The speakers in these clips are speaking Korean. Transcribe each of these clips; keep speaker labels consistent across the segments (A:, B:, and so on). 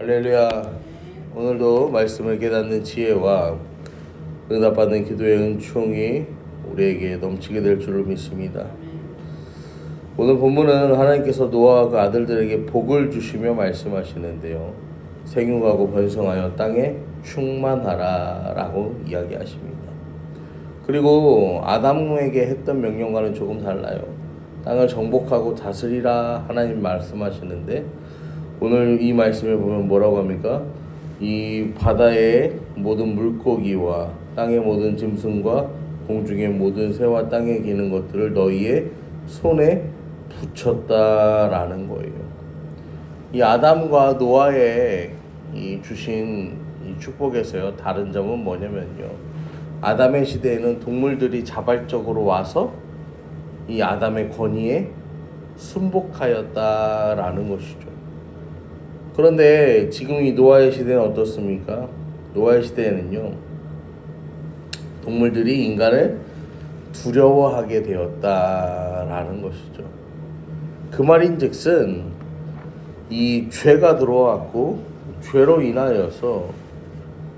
A: 할렐루야. 오늘도 말씀을 깨닫는 지혜와 응답받는 기도의 은총이 우리에게 넘치게 될 줄을 믿습니다. 오늘 본문은 하나님께서 노아와 그 아들들에게 복을 주시며 말씀하시는데요. 생육하고 번성하여 땅에 충만하라 라고 이야기하십니다. 그리고 아담에게 했던 명령과는 조금 달라요. 땅을 정복하고 다스리라 하나님 말씀하시는데 오늘 이 말씀에 보면 뭐라고 합니까? 이 바다의 모든 물고기와 땅의 모든 짐승과 공중의 모든 새와 땅에 기는 것들을 너희의 손에 붙였다라는 거예요. 이 아담과 노아의 이 주신 이 축복에서요 다른 점은 뭐냐면요 아담의 시대에는 동물들이 자발적으로 와서 이 아담의 권위에 순복하였다라는 것이죠. 그런데 지금 이 노아의 시대는 어떻습니까? 노아의 시대에는요 동물들이 인간을 두려워하게 되었다라는 것이죠. 그 말인 즉슨 이 죄가 들어왔고 죄로 인하여서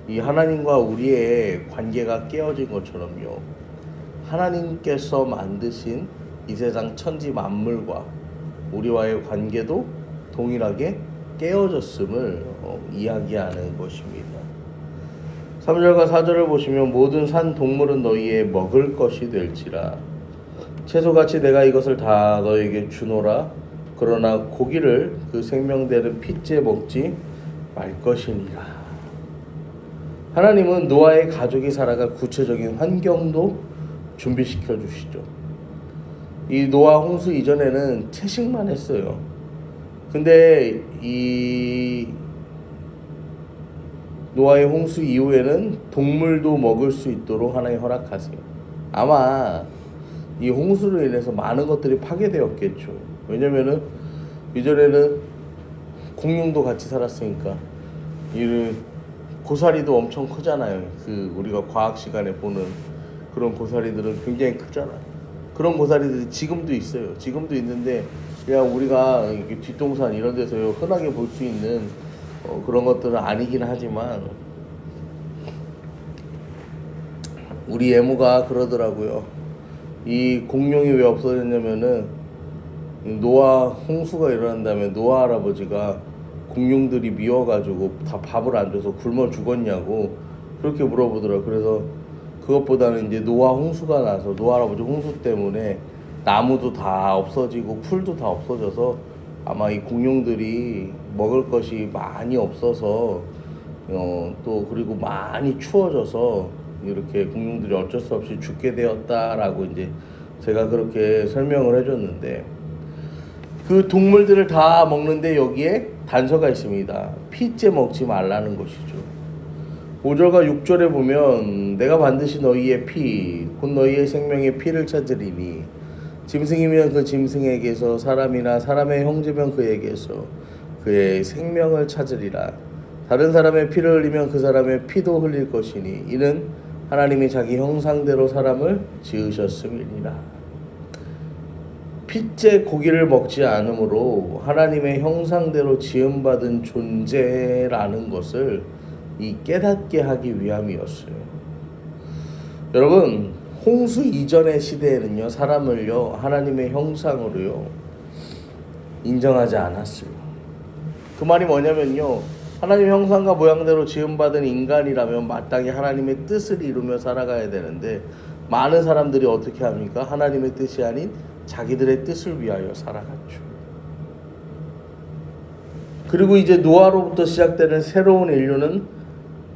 A: 이 하나님과 우리의 관계가 깨어진 것처럼요. 하나님께서 만드신 이 세상 천지 만물과 우리와의 관계도 동일하게 깨어졌음을 어, 이야기하는 것입니다. 3절과 4절을 보시면 모든 산 동물은 너희의 먹을 것이 될지라. 채소같이 내가 이것을 다 너에게 주노라. 그러나 고기를 그 생명되는 핏째 먹지 말 것이니라. 하나님은 노아의 가족이 살아갈 구체적인 환경도 준비시켜 주시죠. 이 노아 홍수 이전에는 채식만 했어요 근데 이 노아의 홍수 이후에는 동물도 먹을 수 있도록 하나님 허락하세요. 아마 이 홍수로 인해서 많은 것들이 파괴되었겠죠. 왜냐면은 이전에는 공룡도 같이 살았으니까 이 고사리도 엄청 크잖아요. 그 우리가 과학 시간에 보는 그런 고사리들은 굉장히 크잖아요. 그런 고사리들이 지금도 있어요. 지금도 있는데 그냥 우리가 이렇게 뒷동산 이런 데서 흔하게 볼 수 있는 어, 그런 것들은 아니긴 하지만 우리 애무가 그러더라고요. 이 공룡이 왜 없어졌냐면은 이 노아 홍수가 일어난 다음에 노아 할아버지가 공룡들이 미워가지고 다 밥을 안 줘서 굶어 죽었냐고 그렇게 물어보더라고요. 그래서 그것보다는 이제 노아 홍수가 나서 노아 할아버지 홍수 때문에 나무도 다 없어지고 풀도 다 없어져서 아마 이 공룡들이 먹을 것이 많이 없어서 어, 또 그리고 많이 추워져서 이렇게 공룡들이 어쩔 수 없이 죽게 되었다라고 이제 제가 그렇게 설명을 해줬는데 그 동물들을 다 먹는데 여기에 단서가 있습니다. 피째 먹지 말라는 것이죠. 5절과 6절에 보면 내가 반드시 너희의 피, 곧 너희의 생명의 피를 찾으리니 짐승이면 그 짐승에게서 사람이나 사람의 형제면 그에게서 그의 생명을 찾으리라. 다른 사람의 피를 흘리면 그 사람의 피도 흘릴 것이니 이는 하나님이 자기 형상대로 사람을 지으셨음이니라. 핏째 고기를 먹지 않으므로 하나님의 형상대로 지음받은 존재라는 것을 이 깨닫게 하기 위함이었어요. 여러분, 홍수 이전의 시대에는요, 사람을요, 하나님의 형상으로요, 인정하지 않았어요. 그 말이 뭐냐면요, 하나님의 형상과 모양대로 지음받은 인간이라면 마땅히 하나님의 뜻을 이루며 살아가야 되는데, 많은 사람들이 어떻게 합니까? 하나님의 뜻이 아닌 자기들의 뜻을 위하여 살아갔죠. 그리고 이제 노아로부터 시작되는 새로운 인류는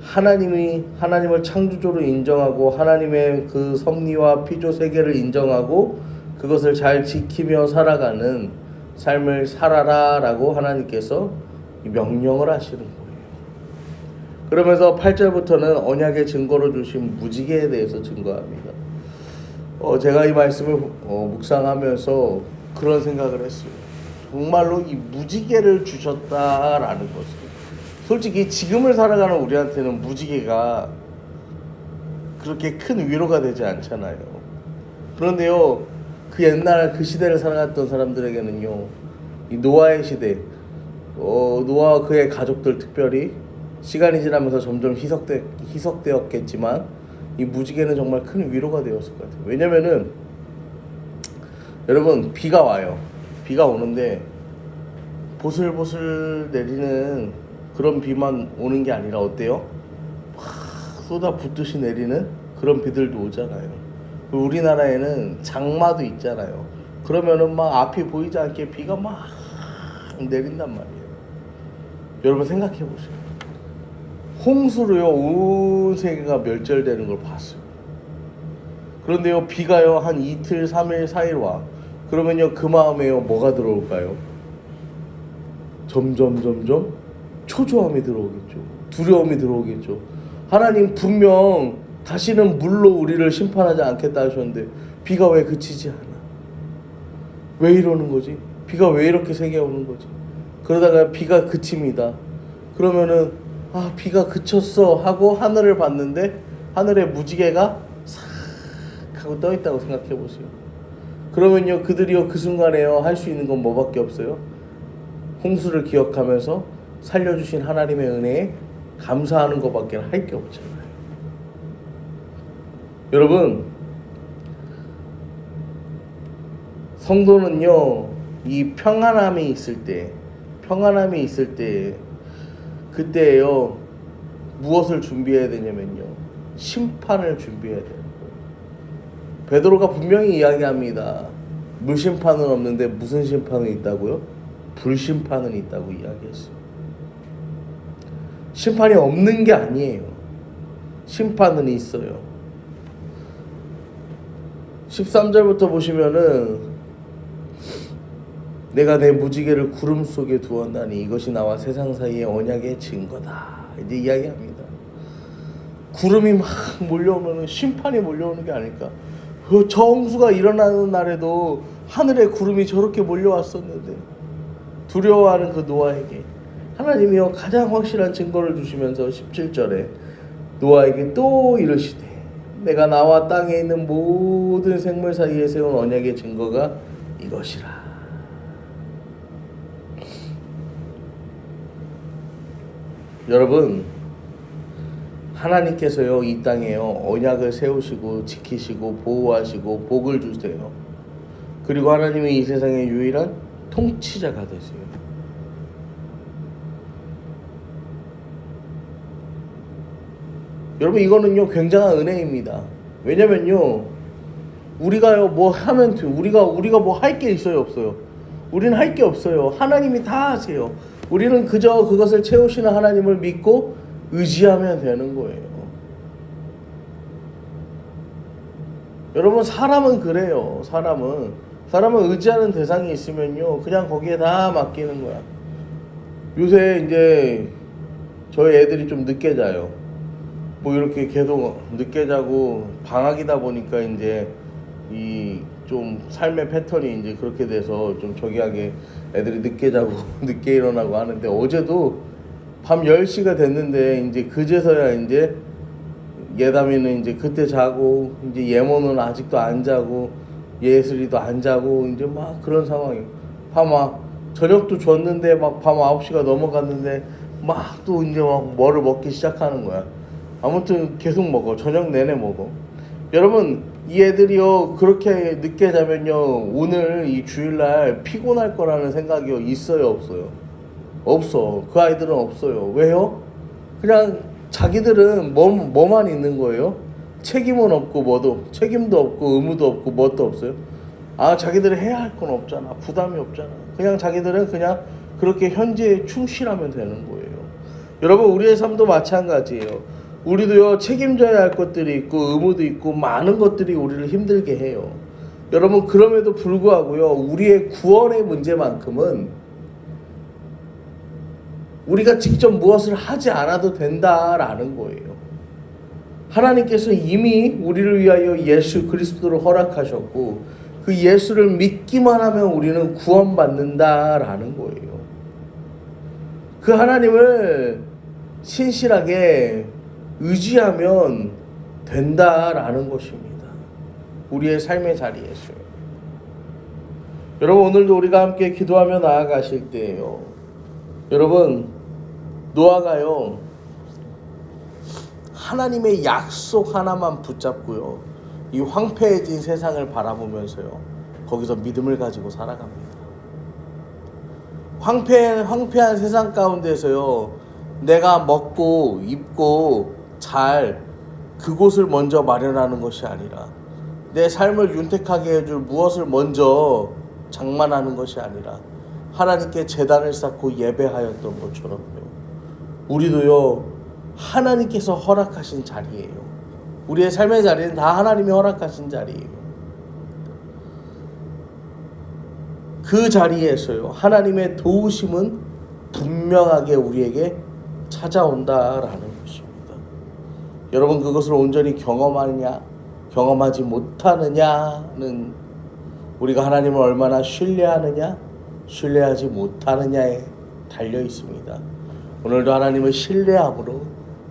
A: 하나님이 하나님을 창조주로 인정하고 하나님의 그 섭리와 피조 세계를 인정하고 그것을 잘 지키며 살아가는 삶을 살아라라고 하나님께서 명령을 하시는 거예요. 그러면서 8절부터는 언약의 증거로 주신 무지개에 대해서 증거합니다. 어, 제가 이 말씀을 어, 묵상하면서 그런 생각을 했어요. 정말로 이 무지개를 주셨다라는 것을. 솔직히 지금을 살아가는 우리한테는 무지개가 그렇게 큰 위로가 되지 않잖아요. 그런데요, 그 옛날 그 시대를 살아갔던 사람들에게는요, 이 노아의 시대, 어, 노아와 그의 가족들 특별히 시간이 지나면서 점점 희석되, 희석되었겠지만 이 무지개는 정말 큰 위로가 되었을 것 같아요. 왜냐면은 여러분 비가 와요. 비가 오는데 보슬보슬 내리는 그런 비만 오는 게 아니라 어때요? 확 쏟아 붓듯이 내리는 그런 비들도 오잖아요. 그리고 우리나라에는 장마도 있잖아요. 그러면은 막 앞이 보이지 않게 비가 막 내린단 말이에요. 여러분 생각해 보세요. 홍수로요 온 세계가 멸절되는 걸 봤어요. 그런데요 비가요 한 이틀, 삼일, 사일 와. 그러면요 그 마음에요 뭐가 들어올까요? 점점 점점 초조함이 들어오겠죠. 두려움이 들어오겠죠. 하나님 분명 다시는 물로 우리를 심판하지 않겠다 하셨는데 비가 왜 그치지 않아? 왜 이러는 거지? 비가 왜 이렇게 세게 오는 거지? 그러다가 비가 그칩니다. 그러면은 아 비가 그쳤어 하고 하늘을 봤는데 하늘에 무지개가 싹 하고 떠 있다고 생각해 보세요. 그러면요 그들이요 그 순간에요 할 수 있는 건 뭐밖에 없어요. 홍수를 기억하면서 살려주신 하나님의 은혜에 감사하는 것밖에 할 게 없잖아요. 여러분 성도는요 이 평안함이 있을 때 평안함이 있을 때 그때요 무엇을 준비해야 되냐면요 심판을 준비해야 돼요. 베드로가 분명히 이야기합니다. 물심판은 없는데 무슨 심판은 있다고요? 불심판은 있다고 이야기했어요. 심판이 없는 게 아니에요. 심판은 있어요. 13절부터 보시면은 내가 내 무지개를 구름 속에 두었나니 이것이 나와 세상 사이의 언약의 증거다. 이제 이야기합니다. 구름이 막 몰려오면 심판이 몰려오는 게 아닐까. 그 정수가 일어나는 날에도 하늘에 구름이 저렇게 몰려왔었는데 두려워하는 그 노아에게 하나님이요 가장 확실한 증거를 주시면서 17절에 노아에게 또 이르시되 내가 나와 땅에 있는 모든 생물 사이에 세운 언약의 증거가 이것이라. 여러분 하나님께서요 이 땅에요 언약을 세우시고 지키시고 보호하시고 복을 주세요. 그리고 하나님이 이 세상의 유일한 통치자가 되세요. 여러분 이거는요 굉장한 은혜입니다. 왜냐면요 우리가요 뭐 하면 돼. 우리가 우리가 뭐 할 게 있어요 없어요. 우리는 할 게 없어요. 하나님이 다 하세요. 우리는 그저 그것을 채우시는 하나님을 믿고 의지하면 되는 거예요. 여러분 사람은 그래요. 사람은 사람은 의지하는 대상이 있으면요 그냥 거기에 다 맡기는 거야. 요새 이제 저희 애들이 좀 늦게 자요. 뭐 이렇게 계속 늦게 자고 방학이다 보니까 이제 이 좀 삶의 패턴이 이제 그렇게 돼서 좀 저기하게 애들이 늦게 자고 늦게 일어나고 하는데 어제도 밤 10시가 됐는데 이제 그제서야 이제 예담이는 이제 그때 자고 이제 예모는 아직도 안 자고 예슬이도 안 자고 이제 막 그런 상황이에요. 밤아 저녁도 줬는데 막 밤 9시가 넘어갔는데 막 또 이제 막 뭐를 먹기 시작하는 거야. 아무튼 계속 먹어. 저녁 내내 먹어. 여러분 이 애들이요 그렇게 늦게 자면요 오늘 이 주일날 피곤할 거라는 생각이요 있어요 없어요? 없어. 그 아이들은 없어요. 왜요? 그냥 자기들은 뭐, 뭐만 있는 거예요? 책임은 없고 뭐도 책임도 없고 의무도 없고 뭣도 없어요. 아 자기들이 해야 할 건 없잖아. 부담이 없잖아. 그냥 자기들은 그냥 그렇게 현재에 충실하면 되는 거예요. 여러분 우리의 삶도 마찬가지예요. 우리도요 책임져야 할 것들이 있고 의무도 있고 많은 것들이 우리를 힘들게 해요. 여러분 그럼에도 불구하고요 우리의 구원의 문제만큼은 우리가 직접 무엇을 하지 않아도 된다라는 거예요. 하나님께서 이미 우리를 위하여 예수 그리스도를 허락하셨고 그 예수를 믿기만 하면 우리는 구원받는다라는 거예요. 그 하나님을 신실하게 의지하면 된다라는 것입니다. 우리의 삶의 자리에서요. 여러분 오늘도 우리가 함께 기도하며 나아가실 때에요. 여러분 노아가요 하나님의 약속 하나만 붙잡고요 이 황폐해진 세상을 바라보면서요 거기서 믿음을 가지고 살아갑니다. 황폐 황폐한 세상 가운데서요 내가 먹고 입고 잘 그곳을 먼저 마련하는 것이 아니라 내 삶을 윤택하게 해줄 무엇을 먼저 장만하는 것이 아니라 하나님께 재단을 쌓고 예배하였던 것처럼요. 우리도요 하나님께서 허락하신 자리예요. 우리의 삶의 자리는 다 하나님이 허락하신 자리예요. 그 자리에서요 하나님의 도우심은 분명하게 우리에게 찾아온다라는. 여러분 그것을 온전히 경험하느냐 경험하지 못하느냐는 우리가 하나님을 얼마나 신뢰하느냐 신뢰하지 못하느냐에 달려 있습니다. 오늘도 하나님을 신뢰함으로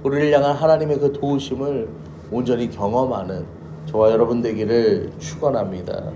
A: 우리를 향한 하나님의 그 도우심을 온전히 경험하는 저와 여러분 되기를 축원합니다.